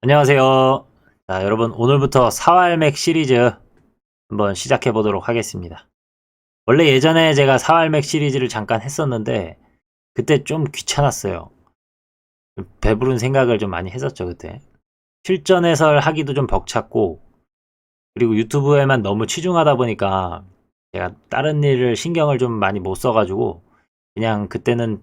안녕하세요. 자, 여러분, 오늘부터 사활맥 시리즈 한번 시작해 보도록 하겠습니다. 원래 예전에 제가 사활맥 시리즈를 잠깐 했었는데, 그때 좀 귀찮았어요. 배부른 생각을 좀 많이 했었죠, 그때. 실전 해설 하기도 좀 벅찼고, 그리고 유튜브에만 너무 치중하다 보니까, 제가 다른 일을 신경을 좀 많이 못 써가지고, 그냥 그때는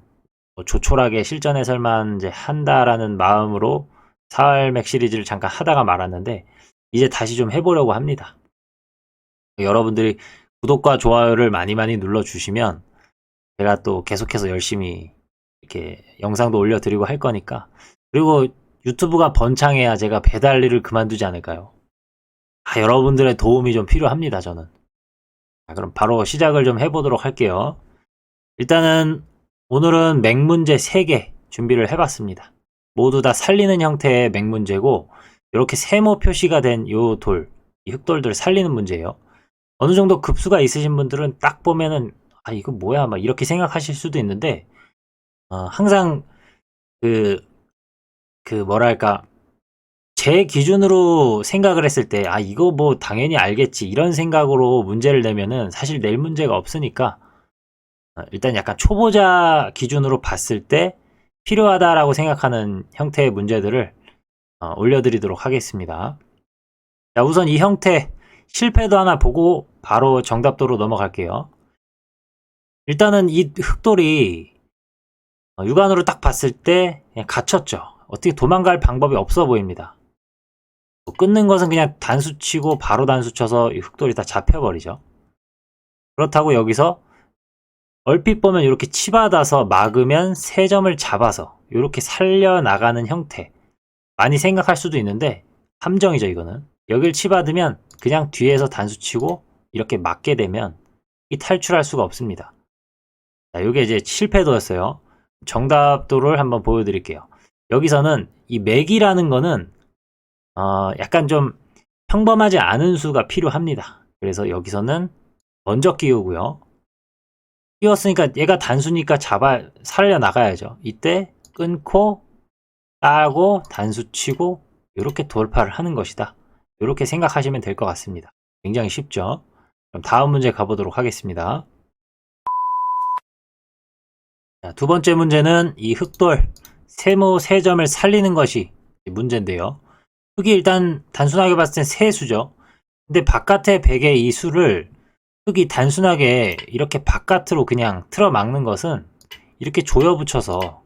뭐 조촐하게 실전 해설만 이제 한다라는 마음으로 사활맥 시리즈를 잠깐 하다가 말았는데 이제 다시 좀 해보려고 합니다. 여러분들이 구독과 좋아요를 많이 많이 눌러주시면 제가 또 계속해서 열심히 이렇게 영상도 올려드리고 할 거니까 그리고 유튜브가 번창해야 제가 배달 일을 그만두지 않을까요? 아, 여러분들의 도움이 좀 필요합니다, 저는. 자, 그럼 바로 시작을 좀 해보도록 할게요. 일단은 오늘은 맥 문제 3개 준비를 해봤습니다. 모두 다 살리는 형태의 맥 문제고 이렇게 세모 표시가 된 요 돌, 이 흑돌들을 살리는 문제예요. 어느 정도 급수가 있으신 분들은 딱 보면은 아 이거 뭐야 막 이렇게 생각하실 수도 있는데 어, 항상 그, 그 뭐랄까 제 기준으로 생각을 했을 때 아 이거 뭐 당연히 알겠지 이런 생각으로 문제를 내면은 사실 낼 문제가 없으니까 어, 일단 약간 초보자 기준으로 봤을 때 필요하다라고 생각하는 형태의 문제들을 어, 올려드리도록 하겠습니다. 자, 우선 이 형태 실패도 하나 보고 바로 정답도로 넘어갈게요. 일단은 이 흑돌이 어, 육안으로 딱 봤을 때 그냥 갇혔죠. 어떻게 도망갈 방법이 없어 보입니다. 뭐 끊는 것은 그냥 단수 치고 바로 단수 쳐서 이 흑돌이 다 잡혀버리죠. 그렇다고 여기서 얼핏 보면 이렇게 치받아서 막으면 세 점을 잡아서 이렇게 살려나가는 형태. 많이 생각할 수도 있는데 함정이죠 이거는. 여길 치받으면 그냥 뒤에서 단수 치고 이렇게 막게 되면 이 탈출할 수가 없습니다. 자, 이게 이제 실패도였어요. 정답도를 한번 보여드릴게요. 여기서는 이 맥이라는 거는 어, 약간 좀 평범하지 않은 수가 필요합니다. 그래서 여기서는 먼저 끼우고요. 끼웠으니까 얘가 단수니까 잡아 살려 나가야죠. 이때 끊고 따고 단수 치고 이렇게 돌파를 하는 것이다. 이렇게 생각하시면 될 것 같습니다. 굉장히 쉽죠? 그럼 다음 문제 가보도록 하겠습니다. 자, 두 번째 문제는 이 흑돌 세모 세 점을 살리는 것이 문제인데요. 흑이 일단 단순하게 봤을 땐 세 수죠. 근데 바깥의 백의 이 수를 흙이 단순하게 이렇게 바깥으로 그냥 틀어 막는 것은 이렇게 조여 붙여서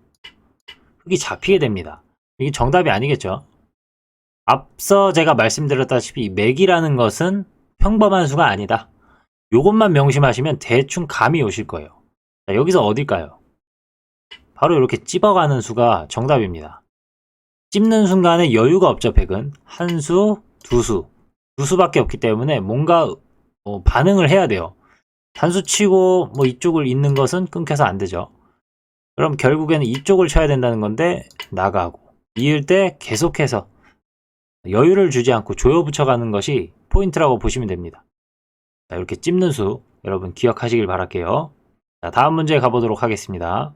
흙이 잡히게 됩니다. 이게 정답이 아니겠죠? 앞서 제가 말씀드렸다시피 이 맥이라는 것은 평범한 수가 아니다. 요것만 명심하시면 대충 감이 오실 거예요. 자, 여기서 어딜까요? 바로 이렇게 찝어가는 수가 정답입니다. 찝는 순간에 여유가 없죠, 백은. 한 수, 두 수. 두 수밖에 없기 때문에 뭔가 어, 반응을 해야 돼요. 단수 치고 뭐 이쪽을 잇는 것은 끊겨서 안 되죠. 그럼 결국에는 이쪽을 쳐야 된다는 건데 나가고 이을 때 계속해서 여유를 주지 않고 조여 붙여가는 것이 포인트라고 보시면 됩니다. 자, 이렇게 찝는 수 여러분 기억하시길 바랄게요. 자, 다음 문제 가보도록 하겠습니다.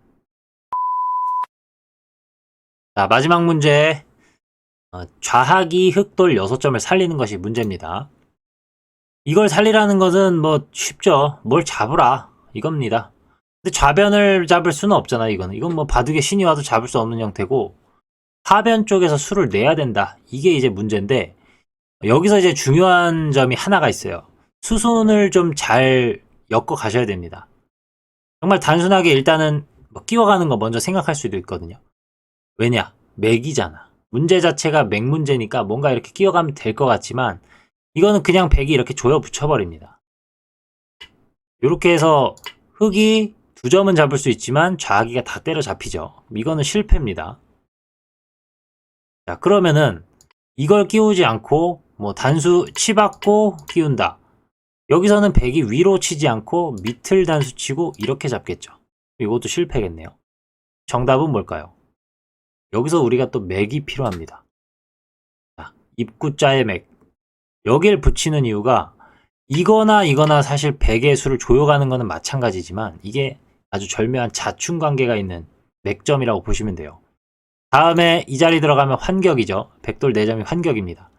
자, 마지막 문제. 어, 좌하기 흑돌 6점을 살리는 것이 문제입니다. 이걸 살리라는 것은 뭐 쉽죠. 뭘 잡으라. 이겁니다. 근데 좌변을 잡을 수는 없잖아, 이거는. 이건 뭐 바둑의 신이 와도 잡을 수 없는 형태고, 하변 쪽에서 수를 내야 된다. 이게 이제 문제인데, 여기서 이제 중요한 점이 하나가 있어요. 수순을 좀 잘 엮어 가셔야 됩니다. 정말 단순하게 일단은 뭐 끼워가는 거 먼저 생각할 수도 있거든요. 왜냐? 맥이잖아. 문제 자체가 맥 문제니까 뭔가 이렇게 끼워가면 될 것 같지만, 이거는 그냥 백이 이렇게 조여 붙여버립니다. 이렇게 해서 흑이 두 점은 잡을 수 있지만 좌기가 다 때려 잡히죠. 이거는 실패입니다. 자, 그러면은 이걸 끼우지 않고 뭐 단수 치받고 끼운다. 여기서는 백이 위로 치지 않고 밑을 단수 치고 이렇게 잡겠죠. 이것도 실패겠네요. 정답은 뭘까요? 여기서 우리가 또 맥이 필요합니다. 자, 입구자의 맥. 여기를 붙이는 이유가 이거나 이거나 사실 백의 수를 조여가는 거는 마찬가지지만 이게 아주 절묘한 자충 관계가 있는 맥점이라고 보시면 돼요. 다음에 이 자리 들어가면 환격이죠. 백돌 4점이 환격입니다.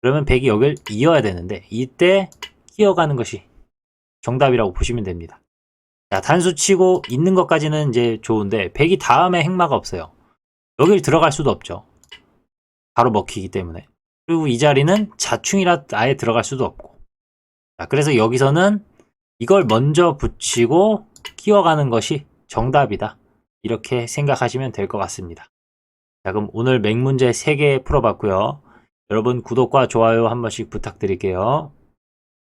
그러면 백이 여길 이어야 되는데 이때 끼어가는 것이 정답이라고 보시면 됩니다. 자, 단수 치고 있는 것까지는 이제 좋은데 백이 다음에 행마가 없어요. 여길 들어갈 수도 없죠. 바로 먹히기 때문에. 그리고 이 자리는 자충이라 아예 들어갈 수도 없고. 자, 그래서 여기서는 이걸 먼저 붙이고 끼어가는 것이 정답이다. 이렇게 생각하시면 될 것 같습니다. 자, 그럼 오늘 맹문제 3개 풀어봤고요. 여러분 구독과 좋아요 한 번씩 부탁드릴게요.